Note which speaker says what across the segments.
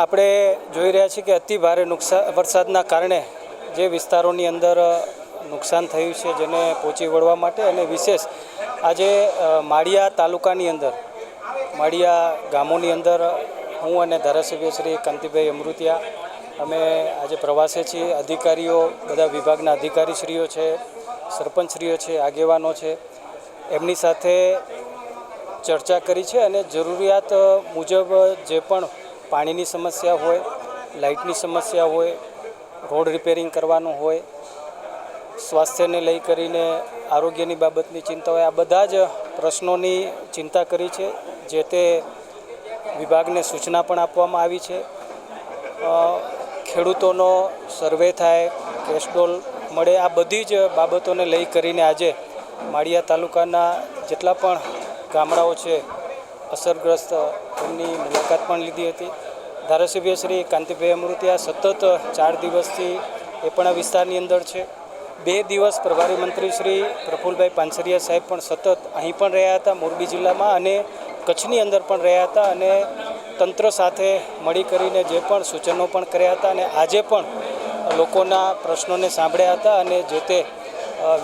Speaker 1: આપણે જોઈ રહ્યા છીએ કે અતિ ભારે નુકસાન વરસાદના કારણે જે વિસ્તારોની અંદર નુકસાન થયું છે જેને પહોંચી વળવા માટે અને વિશેષ આજે માળિયા તાલુકાની અંદર, માળિયા ગામોની અંદર, હું અને ધારાસભ્ય શ્રી કાંતિભાઈ અમૃતિયા, અમે આજે પ્રવાસે છીએ. અધિકારીઓ, બધા વિભાગના અધિકારીશ્રીઓ છે, સરપંચશ્રીઓ છે, આગેવાનો છે. એમની સાથે ચર્ચા કરી છે અને જરૂરિયાત મુજબ જે પણ પાણીની સમસ્યા હોય, લાઇટની સમસ્યા હોય, રોડ રિપેરિંગ કરવાનું હોય, સ્વાસ્થ્યને લઈ કરીને આરોગ્યની બાબતની ચિંતા હોય આ બધા જ પ્રશ્નોની ચિંતા કરી છે, જે તે વિભાગને સૂચના પણ આપવામાં આવી છે. ખેડૂતોનો સર્વે થાય કેસ્ટોલ મળે, આ બધી જ બાબતોને લઈ કરીને આજે માળિયા તાલુકાના જેટલા પણ ગામડાઓ છે, અસરગ્રસ્ત એમની મુલાકાત પણ લીધી હતી. ધારાસભ્ય શ્રી કાંતિભાઈ અમૃતિયા સતત ચાર દિવસથી એ પણ આ વિસ્તારની અંદર છે. બે દિવસ પ્રભારી મંત્રી શ્રી પ્રફુલભાઈ પાનસરિયા સાહેબ પણ સતત અહીં પણ રહ્યા હતા, મોરબી જિલ્લામાં અને કચ્છની અંદર પણ રહ્યા હતા અને તંત્ર સાથે મળી કરીને જે પણ સૂચનો પણ કર્યા હતા અને આજે પણ લોકોના પ્રશ્નોને સાંભળ્યા હતા અને જે તે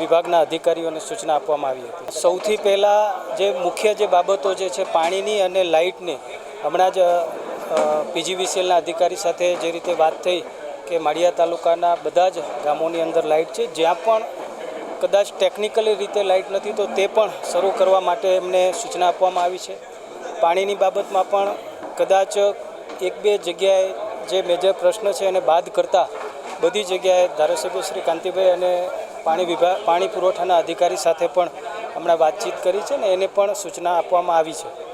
Speaker 1: વિભાગના અધિકારીઓને સૂચના આપવામાં આવી હતી. સૌથી પહેલાં જે મુખ્ય જે બાબતો જે છે, પાણીની અને લાઇટની, હમણાં જ પીજીવીસીએલના અધિકારી સાથે જે રીતે વાત થઈ કે માળિયા તાલુકાના બધા જ ગામોની અંદર લાઇટ છે, જ્યાં પણ કદાચ ટેકનિકલી રીતે લાઇટ નથી, તો તે પણ શરૂ કરવા માટે એમને સૂચના આપવામાં આવી છે. પાણીની બાબતમાં પણ કદાચ એક બે જગ્યાએ જે મેજર પ્રશ્ન છે એને બાદ કરતાં બધી જગ્યાએ ધારાસભ્ય શ્રી કાંતિભાઈ અને પાણી વિભાગ પાણી પુરવઠાના અધિકારી સાથે પણ હમણાં વાતચીત કરી છે ને એને પણ સૂચના આપવામાં આવી છે.